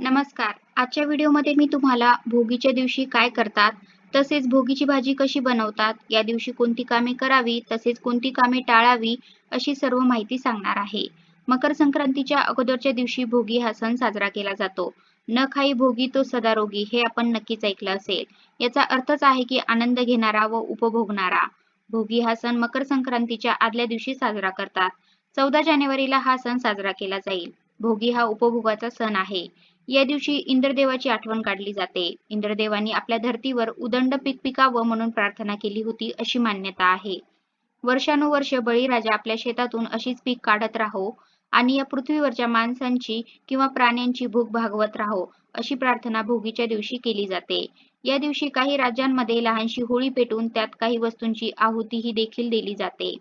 नमस्कार. आजच्या व्हिडिओमध्ये मी तुम्हाला भोगीच्या दिवशी काय करतात तसेच भोगीची भाजी कशी बनवतात या दिवशी कोणती कामे करावी तसेच कोणती कामे टाळावी अशी सर्व माहिती सांगणार आहे. मकर संक्रांतीच्या अगोदरच्या दिवशी भोगी हा सण साजरा केला जातो. न खाई भोगी तो सदारोगी हे आपण नक्कीच ऐकलं असेल. याचा अर्थच आहे की आनंद घेणारा व उपभोगणारा. भोगी हा सण मकर संक्रांतीच्या आदल्या दिवशी साजरा करतात. चौदा जानेवारीला हा सण साजरा केला जाईल. भोगी हा उपभोगाचा सण आहे. या दिवशी इंद्रदेवाची आठवण काढली जाते. इंद्रदेवानी आपल्या धर्तीवर उदंड पीक पिकावं म्हणून प्रार्थना केली होती अशी मान्यता आहे. वर्षानुवर्ष बळीराजा आपल्या शेतातून अशीच पीक काढत राहो आणि या पृथ्वीवरच्या माणसांची किंवा प्राण्यांची भूक भागवत राहो अशी प्रार्थना भोगीच्या दिवशी केली जाते. या दिवशी काही राज्यांमध्ये लहानशी होळी पेटून त्यात काही वस्तूंची आहुतीही देखील दिली जाते.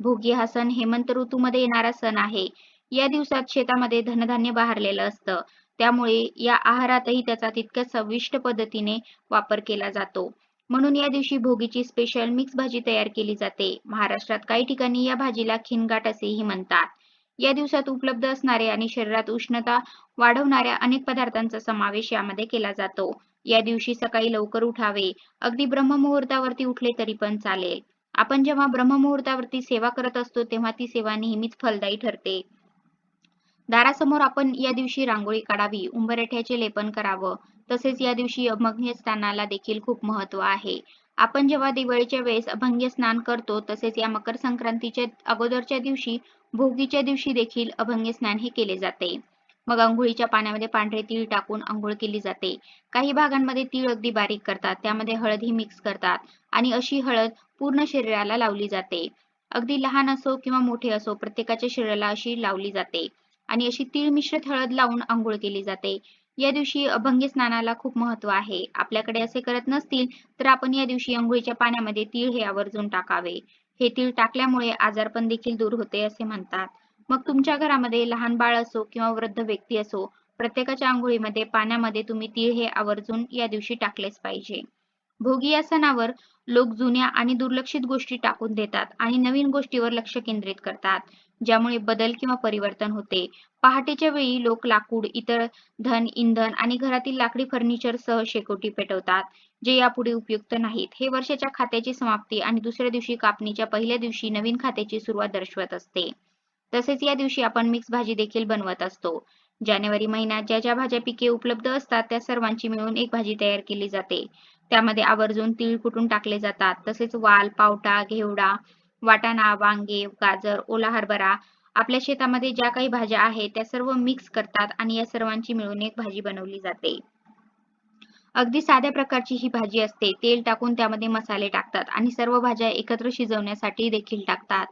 भोगी हा सण हेमंत ऋतूमध्ये येणारा सण आहे. या दिवसात शेतामध्ये धनधान्य बहारलेलं असतं. त्यामुळे या आहारातही त्याचा तितक्या चविष्ट पद्धतीने वापर केला जातो. म्हणून या दिवशी भोगीची स्पेशल मिक्स भाजी तयार केली जाते. महाराष्ट्रात काही ठिकाणी या भाजीला खिनगाट असेही म्हणतात. या दिवसात उपलब्ध असणारे आणि शरीरात उष्णता वाढवणाऱ्या अनेक पदार्थांचा समावेश यामध्ये केला जातो. या दिवशी सकाळी लवकर उठावे. अगदी ब्रह्ममुहूर्तावरती उठले तरी पण चालेल. आपण जेव्हा ब्रह्ममुहूर्तावरती सेवा करत असतो तेव्हा ती सेवा नेहमीच फलदायी ठरते. दारासमोर आपण या दिवशी रांगोळी काढावी उंबरठ्याचे लेपन करावं तसेच या दिवशी अभंग्य स्नानाला देखील खूप महत्त्व आहे. आपण जेव्हा दिवाळीच्या वेळेस अभंग्य स्नान करतो तसेच या मकर संक्रांतीच्या अगोदरच्या दिवशी भोगीच्या दिवशी देखील अभंग्य स्नान हे केले जाते. मग अंघोळीच्या पाण्यामध्ये पांढरे तीळ टाकून अंघोळ केली जाते. काही भागांमध्ये तीळ अगदी बारीक करतात त्यामध्ये हळद ही मिक्स करतात आणि अशी हळद पूर्ण शरीराला लावली जाते. अगदी लहान असो किंवा मोठे असो प्रत्येकाच्या शरीराला अशी लावली जाते. आणि अशी तीळ मिश्रित हळद लावून आंघोळ केली जाते. या दिवशी अभंगी स्नानाला खूप महत्त्व आहे. आपल्याकडे असे करत नसतील तर आपण या दिवशी आंघोळीच्या पाण्यामध्ये तीळ हे आवर्जून टाकावे. हे तीळ टाकल्यामुळे आजारपण देखील दूर होते असे म्हणतात. मग तुमच्या घरामध्ये लहान बाळ असो किंवा वृद्ध व्यक्ती असो प्रत्येकाच्या आंघोळीमध्ये पाण्यामध्ये तुम्ही तीळ हे आवर्जून या दिवशी टाकलेच पाहिजे. भोगी या सणावर लोक जुन्या आणि दुर्लक्षित गोष्टी टाकून देतात आणि नवीन गोष्टीवर लक्ष केंद्रित करतात ज्यामुळे बदल किंवा परिवर्तन होते. पहाटेच्या वेळी लोक लाकूड इतर धन इंधन आणि घरातील लाकडी फर्निचर सह शेकोटी पेटवतात जे यापुढे उपयुक्त नाहीत. हे वर्षाच्या खात्याची समाप्ती आणि दुसऱ्या दिवशी कापणीच्या पहिल्या दिवशी नवीन खात्याची सुरुवात दर्शवत असते. तसेच या दिवशी आपण मिक्स भाजी देखील बनवत असतो. जानेवारी महिन्यात ज्या ज्या भाज्या पिके उपलब्ध असतात त्या सर्वांची मिळून एक भाजी तयार केली जाते. त्यामध्ये आवर्जून तीळ कुटून टाकले जातात. तसेच वाल पावटा घेवडा वाटाणा वांगे गाजर ओला हरभरा आपल्या शेतामध्ये ज्या काही भाज्या आहेत त्या सर्व मिक्स करतात आणि या सर्वांची मिळून एक भाजी बनवली जाते. अगदी साध्या प्रकारची ही भाजी असते. तेल टाकून त्यामध्ये मसाले टाकतात आणि सर्व भाज्या एकत्र शिजवण्यासाठी देखील टाकतात.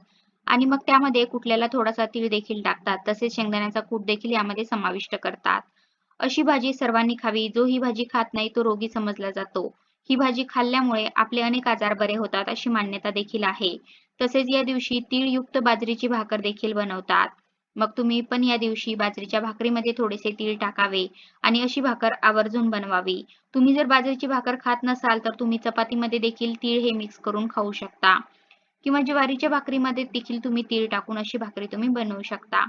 आणि मग त्यामध्ये कुठल्याला थोडासा तीळ देखील टाकतात. तसेच शेंगदाण्याचा कूट देखील यामध्ये समाविष्ट करतात. अशी भाजी सर्वांनी खावी. जो ही भाजी खात नाही तो रोगी समजला जातो. ही भाजी खाल्ल्यामुळे आपले अनेक आजार बरे होतात अशी मान्यता देखील आहे. तसेच या दिवशी तीळयुक्त बाजरीची भाकर देखील बनवतात. मग तुम्ही पण या दिवशी बाजरीच्या भाकरीमध्ये थोडेसे तीळ टाकावे आणि अशी भाकर आवर्जून बनवावी. तुम्ही जर बाजरीची भाकर खात नसाल तर तुम्ही चपातीमध्ये देखील तीळ हे मिक्स करून खाऊ शकता. किंवा ज्वारीच्या भाकरीमध्ये देखील तुम्ही तीळ टाकून अशी भाकरी तुम्ही बनवू शकता.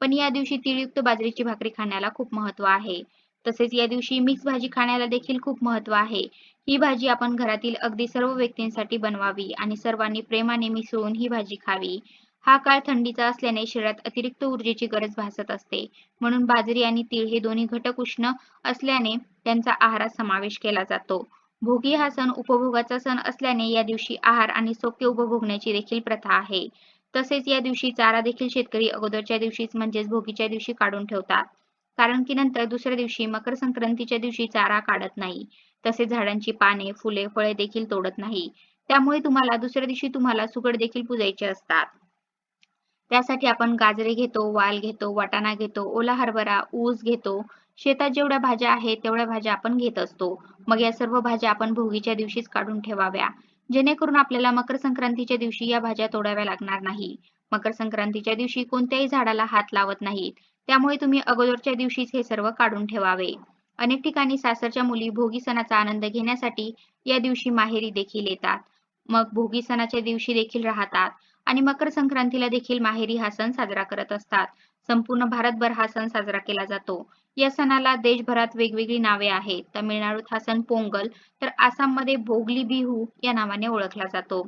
पण या दिवशी तीळयुक्त बाजरीची भाकरी खाण्याला खूप महत्त्व आहे. तसेच या दिवशी मिक्स भाजी खाण्याला देखील खूप महत्त्व आहे. ही भाजी आपण घरातील अगदी सर्व व्यक्तींसाठी बनवावी आणि सर्वांनी प्रेमाने मिसळून ही भाजी खावी. हा काळ थंडीचा असल्याने शरीरात अतिरिक्त ऊर्जेची गरज भासत असते. म्हणून बाजरी आणि तीळ हे दोन्ही घटक उष्ण असल्याने त्यांचा आहारात समावेश केला जातो. भोगी हा सण उपभोगाचा सण असल्याने या दिवशी आहार आणि सोके उपभोगण्याची देखील प्रथा आहे. तसेच या दिवशी चारा देखील शेतकरी अगोदरच्या दिवशीच म्हणजेच भोगीच्या दिवशी काढून ठेवतात. कारण की नंतर दुसऱ्या दिवशी मकर संक्रांतीच्या दिवशी चारा काढत नाही. तसे झाडांची पाने फुले फळे देखील तोडत नाही. त्यामुळे तुम्हाला दुसऱ्या दिवशी तुम्हाला सुकड देखील पुजायचे असतात. त्यासाठी आपण गाजरे घेतो वाल घेतो वाटाणा घेतो ओला हरभरा ऊस घेतो. शेतात जेवढ्या भाज्या आहेत तेवढ्या भाज्या आपण घेत असतो. मग या सर्व भाज्या आपण भोगीच्या दिवशीच काढून ठेवाव्या. जेणेकरून आपल्याला मकर संक्रांतीच्या दिवशी या भाज्या तोडाव्या लागणार नाही. मकर संक्रांतीच्या दिवशी कोणत्याही झाडाला हात लावत नाहीत. त्यामुळे तुम्ही अगोदरच्या दिवशीच हे सर्व काढून ठेवावे. अनेक ठिकाणी सासरच्या मुली भोगी सणाचा आनंद घेण्यासाठी या दिवशी माहेरी देखील येतात. मग भोगी सणाच्या दिवशी देखील राहतात आणि मकर संक्रांतीला देखील माहेरी हा सण साजरा करत असतात. संपूर्ण भारतभर हा सण साजरा केला जातो. या सणाला देशभरात वेगवेगळी नावे आहेत. तमिळनाडूत हा सण पोंगल तर आसाममध्ये भोगली बिहू या नावाने ओळखला जातो.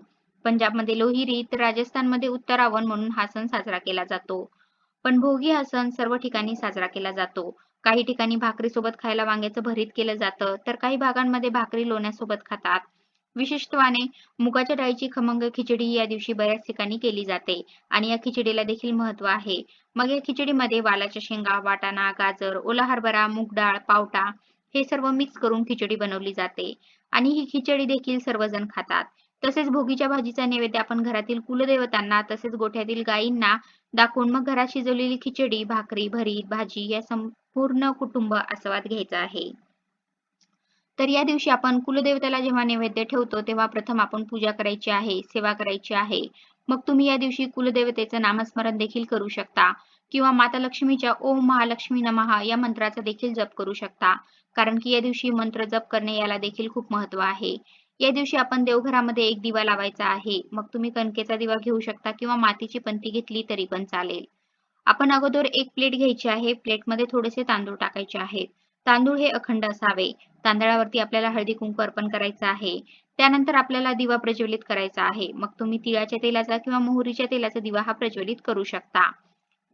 पंजाबमध्ये लोहिरी तर राजस्थानमध्ये उत्तरावण म्हणून हा सण साजरा केला जातो. पण भोगी हा सण सर्व ठिकाणी साजरा केला जातो. काही ठिकाणी भाकरीसोबत खायला वांग्याचं भरीत केलं जातं तर काही भागांमध्ये भाकरी लोण्यासोबत खातात. विशिष्टवाने मुगाच्या डाळीची खमंग खिचडी या दिवशी बऱ्याच ठिकाणी केली जाते आणि या खिचडीला देखील महत्त्व आहे. मग या खिचडीमध्ये वालाच्या शेंगा वाटाणा गाजर ओला हरभरा मूग डाळ पावटा हे सर्व मिक्स करून खिचडी बनवली जाते. आणि ही खिचडी देखील सर्वजण खातात. तसेच भोगीच्या भाजीचा नैवेद्य आपण घरातील कुलदेवतांना तसेच गोठ्यातील गायींना दाखवून मग घरात शिजवलेली खिचडी भाकरी भरीत भाजी या संपूर्ण कुटुंब आस्वाद घ्यायचा आहे. तर या दिवशी आपण कुलदेवतेला जेव्हा नैवेद्य ठेवतो तेव्हा प्रथम आपण पूजा करायची आहे सेवा करायची आहे. मग तुम्ही या दिवशी कुलदेवतेचं नामस्मरण देखील करू शकता किंवा माता लक्ष्मीच्या ओम महालक्ष्मी नमहा या मंत्राचा देखील जप करू शकता. कारण की या दिवशी मंत्र जप करणे याला देखील खूप महत्त्व आहे. या दिवशी आपण देवघरामध्ये एक दिवा लावायचा आहे. मग तुम्ही कणकेचा दिवा घेऊ शकता किंवा मातीची पंती घेतली तरी पण चालेल. आपण अगोदर एक प्लेट घ्यायची आहे. प्लेटमध्ये थोडेसे तांदूळ टाकायचे आहेत. तांदूळ हे अखंड असावे. तांदळावरती आपल्याला हळदी कुंकू अर्पण करायचं आहे. त्यानंतर आपल्याला दिवा प्रज्वलित करायचा आहे. मग तुम्ही तिळाच्या तेलाचा किंवा मोहरीच्या तेलाचा दिवा हा प्रज्वलित करू शकता.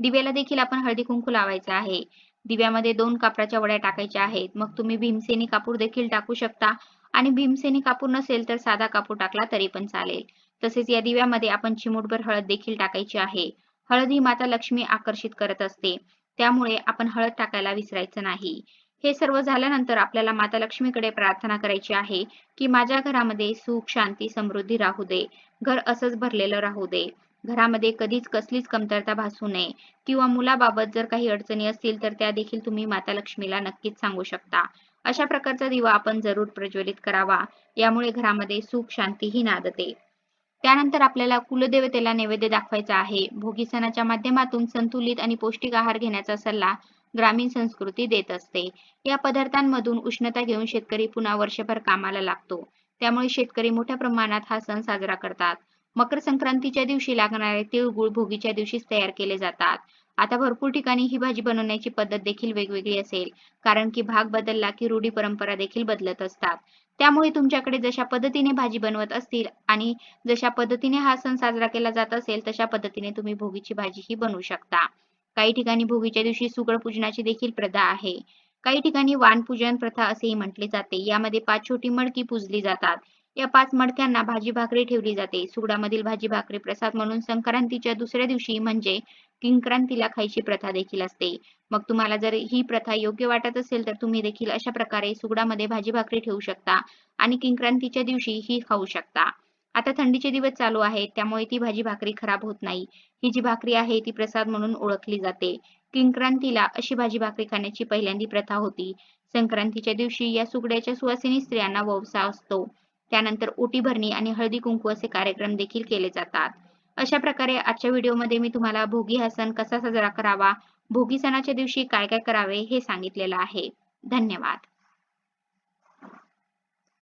दिव्याला देखील आपण हळदी कुंकू लावायचा आहे. दिव्यामध्ये दोन कापडाच्या वड्या टाकायच्या आहेत. मग तुम्ही भीमसेनी कापूर देखील टाकू शकता. आणि भीमसेनी कापूर नसेल तर साधा कापूर टाकला तरी पण चालेल. तसेच या दिव्यामध्ये आपण चिमूटभर हळद देखील टाकायची आहे. हळद ही माता लक्ष्मी आकर्षित करत असते. त्यामुळे आपण हळद टाकायला विसरायचं नाही. हे सर्व झाल्यानंतर आपल्याला माता लक्ष्मीकडे प्रार्थना करायची आहे की माझ्या घरामध्ये सुख शांती समृद्धी राहू दे. घर असंच भरलेलं राहू दे. घरामध्ये कधीच कसलीच कमतरता भासू नये. किंवा मुलाबाबत जर काही अडचणी असतील तर त्या देखील तुम्ही माता लक्ष्मीला नक्कीच सांगू शकता. अशा प्रकारचा दिवा आपण जरूर प्रज्वलित करावा. यामुळे घरामध्ये सुख शांती ही नादते. त्यानंतर आपल्याला कुलदेवतेला नैवेद्य दाखवायचा आहे. भोगी सणाच्या माध्यमातून संतुलित आणि पौष्टिक आहार घेण्याचा सल्ला ग्रामीण संस्कृती देत असते. या पदार्थांमधून उष्णता घेऊन शेतकरी पुन्हा वर्षभर कामाला लागतो. त्यामुळे शेतकरी मोठ्या प्रमाणात हा सण साजरा करतात. मकर संक्रांतीच्या दिवशी लागणारे तिळगुळ भोगीच्या दिवशीच तयार केले जातात. आता भरपूर ठिकाणी ही भाजी बनवण्याची पद्धत देखील वेगवेगळी असेल. कारण की भाग बदलला की रूढी परंपरा देखील बदलत असतात. त्यामुळे तुमच्याकडे जशा पद्धतीने भाजी बनवत असतील आणि जशा पद्धतीने हा सण साजरा केला जात असेल तशा पद्धतीने तुम्ही भोगीची भाजीही बनवू शकता. काही ठिकाणी भोगीच्या दिवशी सुगड पूजनाची देखील प्रथा आहे. काही ठिकाणी वानपूजन प्रथा असेही म्हटले जाते. यामध्ये पाच छोटी मडकी पूजली जातात. या पाच मडक्यांना भाजी भाकरी ठेवली जाते. सुगडामधील भाजी भाकरी प्रसाद म्हणून संक्रांतीच्या दुसऱ्या दिवशी म्हणजे किंक्रांतीला खायची प्रथा देखील असते. मग तुम्हाला जर ही प्रथा योग्य वाटत असेल तर तुम्ही देखील अशा प्रकारे सुगडामध्ये भाजी भाकरी ठेवू शकता आणि किंक्रांतीच्या दिवशी ही खाऊ शकता. आता थंडीचे दिवस चालू आहेत त्यामुळे ती भाजी भाकरी खराब होत नाही. ही जी भाकरी आहे ती प्रसाद म्हणून ओळखली जाते. किंक्रांतीला अशी भाजी भाकरी खाण्याची पहिल्यांदी प्रथा होती. संक्रांतीच्या दिवशी या सुगड्याच्या सुवासिनी स्त्रियांना व्यवसाय असतो. त्यानंतर ओटी भरणी आणि हळदी कुंकू असे कार्यक्रम देखील केले जातात. अशा प्रकारे आजच्या व्हिडिओमध्ये मी तुम्हाला भोगी हा सण कसा साजरा करावा भोगी सणाच्या दिवशी काय काय करावे हे सांगितलेलं आहे. धन्यवाद.